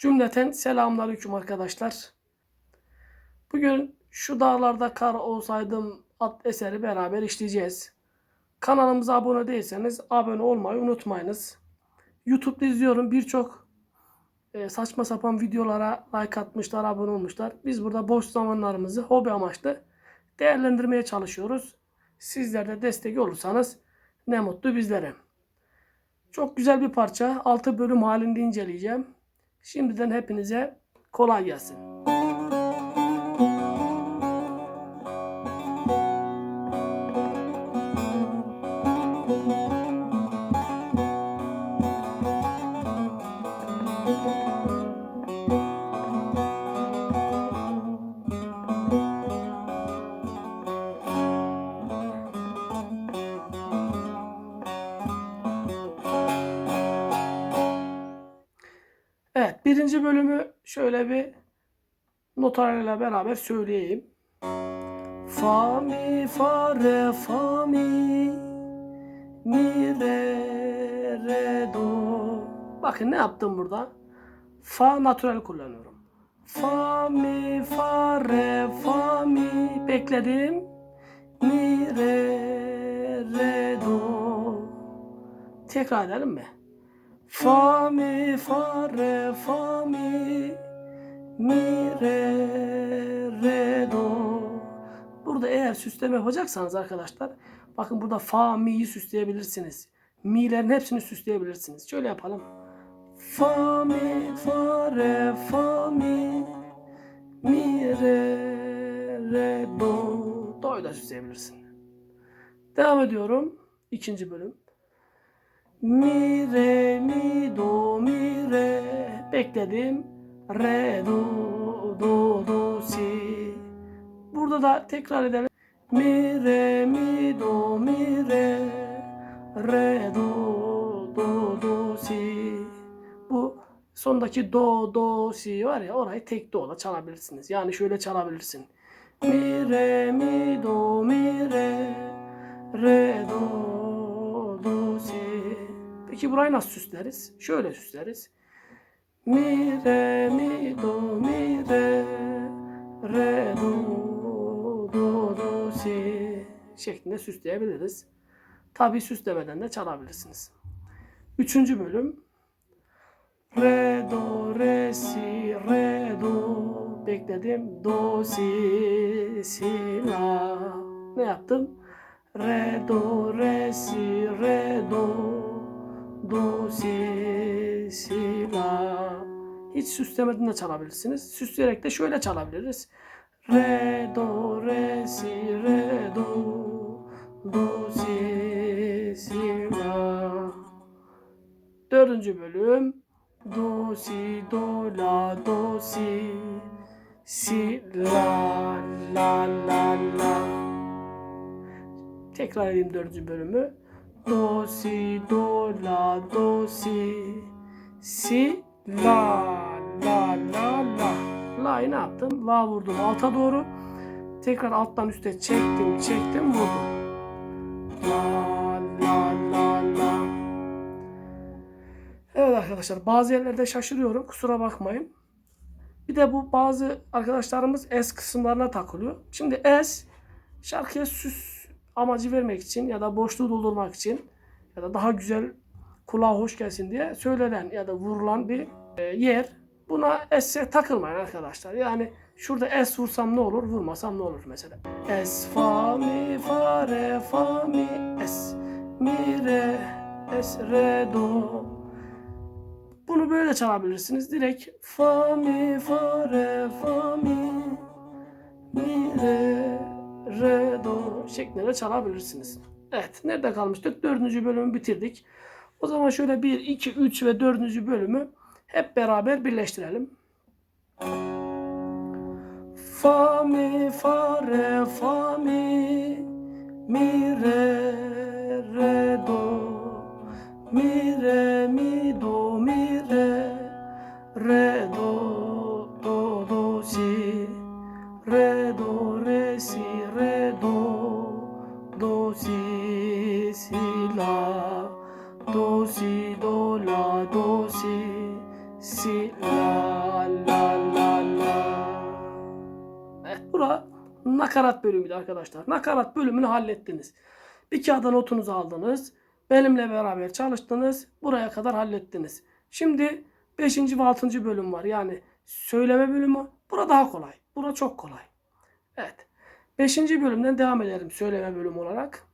Cümleten selamünaleyküm arkadaşlar. Bugün şu dağlarda kar olsaydım ad eseri beraber işleyeceğiz. Kanalımıza abone değilseniz abone olmayı unutmayınız. YouTube'da izliyorum birçok e, saçma sapan videolara like atmışlar, abone olmuşlar. Biz burada boş zamanlarımızı hobi amaçlı değerlendirmeye çalışıyoruz. Sizler de destek olursanız ne mutlu bizlere. Çok güzel bir parça. 6 bölüm halinde inceleyeceğim. Şimdiden hepinize kolay gelsin. Birinci bölümü şöyle bir notalarla beraber söyleyeyim. Fa mi fa re fa mi mi re re do. Bakın ne yaptım burada? Fa natural kullanıyorum. Fa mi fa re fa mi bekledim. Mi re re do. Tekrar edelim mi? Fa mi fa re fa mi mi re re do. Burada eğer süsleme yapacaksanız arkadaşlar bakın burada fa mi'yi süsleyebilirsiniz. Mi'lerin hepsini süsleyebilirsiniz. Şöyle yapalım. Fa mi fa re fa mi mi re re do. Do'yu da süsleyebilirsin. Devam ediyorum. İkinci bölüm. Mi re mi do mi re bekledim. Re do do do si. Burada da tekrar edelim. Mi re mi do mi re re do do do si. Bu sondaki do do si var ya orayı tek do'la çalabilirsiniz. Yani şöyle çalabilirsin. Mi re mi do mi re re do do Peki burayı nasıl süsleriz? Şöyle süsleriz. Mi re mi do mi re re do do do si şeklinde süsleyebiliriz. Tabi süslemeden de çalabilirsiniz. Üçüncü bölüm. Re do re si re do bekledim do si si la ne yaptım? Re do re si re do do si si la hiç süslemeden de çalabilirsiniz. Süsleyerek de şöyle çalabiliriz. Re do re si re do do si si la Dördüncü bölüm do si do la do si si la la la la Tekrar edeyim dördüncü bölümü. Do si do la do si si la la la la. La'yı ne yaptım? La vurdum alta doğru. Tekrar alttan üste çektim çektim vurdum. La la la la. Evet arkadaşlar bazı yerlerde şaşırıyorum kusura bakmayın. Bir de bu bazı arkadaşlarımız S kısımlarına takılıyor. Şimdi S şarkıya süs amacı vermek için ya da boşluğu doldurmak için ya da daha güzel kulağa hoş gelsin diye söylenen ya da vurulan bir e, yer. Buna S'e takılmayın arkadaşlar. Yani şurada S vursam ne olur, vurmasam ne olur mesela. S, fa, mi, fa, re, fa, mi, S. Mi, re, S, re, do. Bunu böyle çalabilirsiniz. Direkt fa, mi, fa, re, fa, mi, mi, re, re, do şeklinde çalabilirsiniz. Evet, nerede kalmıştık? Dördüncü bölümü bitirdik. O zaman şöyle 1, 2, 3 ve dördüncü bölümü hep beraber birleştirelim. Fa, mi, fa, re, fa, mi, mi, re, re, do. Mi, re, mi, do, mi, re, re, do, do, do, si. Re, nakarat bölümüydü arkadaşlar. Nakarat bölümünü hallettiniz. Bir kağıda notunuzu aldınız. Benimle beraber çalıştınız. Buraya kadar hallettiniz. Şimdi 5. ve 6. bölüm var. Yani söyleme bölümü. Bura daha kolay. Bura çok kolay. Evet. 5. bölümden devam edelim söyleme bölümü olarak.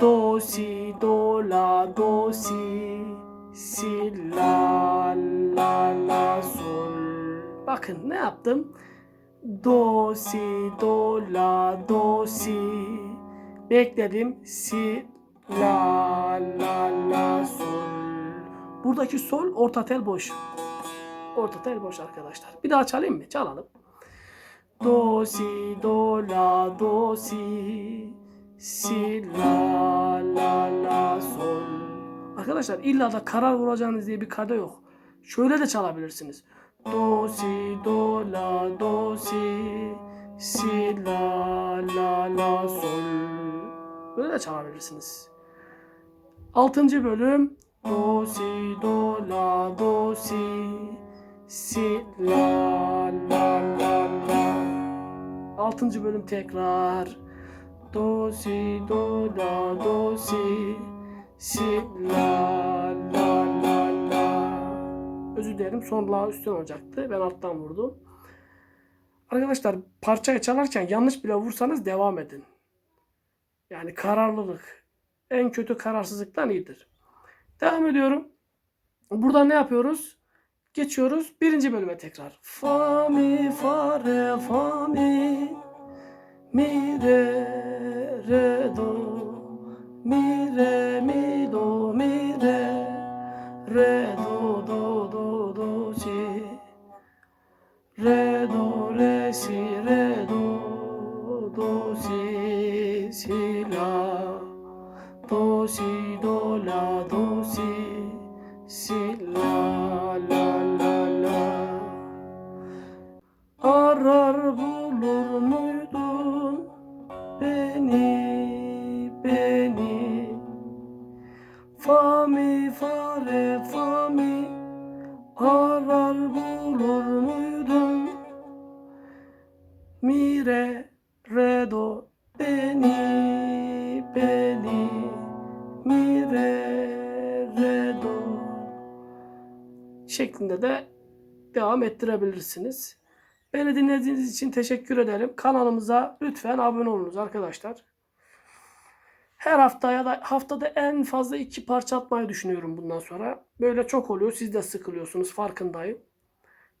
Do, si, do, la, do, si, si, la, la, la, sol. Bakın ne yaptım? Do, si, do, la, do, si. Bekledim. Si, la, la, la, sol. Buradaki sol orta tel boş. Orta tel boş arkadaşlar. Bir daha çalayım mı? Çalalım. Do, si, do, la, do, si. Si, la, la, la, sol. Arkadaşlar illa da karar vuracağınız diye bir kade yok. Şöyle de çalabilirsiniz. Do, si, do, la, do, si. Si, la, la, la, sol. Böyle de çalabilirsiniz. Altıncı bölüm. Do, si, do, la, do, si. Si, la, la, la, la. Altıncı bölüm tekrar. Do, si, do, la, do, si. Si, la, la. Özür dilerim son la üstten olacaktı. Ben alttan vurdum. Arkadaşlar parçayı çalarken yanlış bile vursanız devam edin. Yani kararlılık en kötü kararsızlıktan iyidir. Devam ediyorum. Burada ne yapıyoruz? Geçiyoruz birinci bölüme tekrar. Fa mi fa re fa mi mi re re do mi re mi do mi re re do beni beni mi re şeklinde de devam ettirebilirsiniz. Beni dinlediğiniz için teşekkür ederim. Kanalımıza lütfen abone olunuz arkadaşlar. Her hafta ya da haftada en fazla iki parça atmayı düşünüyorum bundan sonra. Böyle çok oluyor. Siz de sıkılıyorsunuz farkındayım.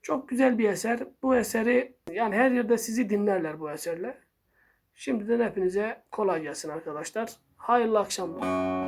Çok güzel bir eser. Bu eseri yani her yerde sizi dinlerler bu eserle. Şimdiden hepinize kolay gelsin arkadaşlar. Hayırlı akşamlar.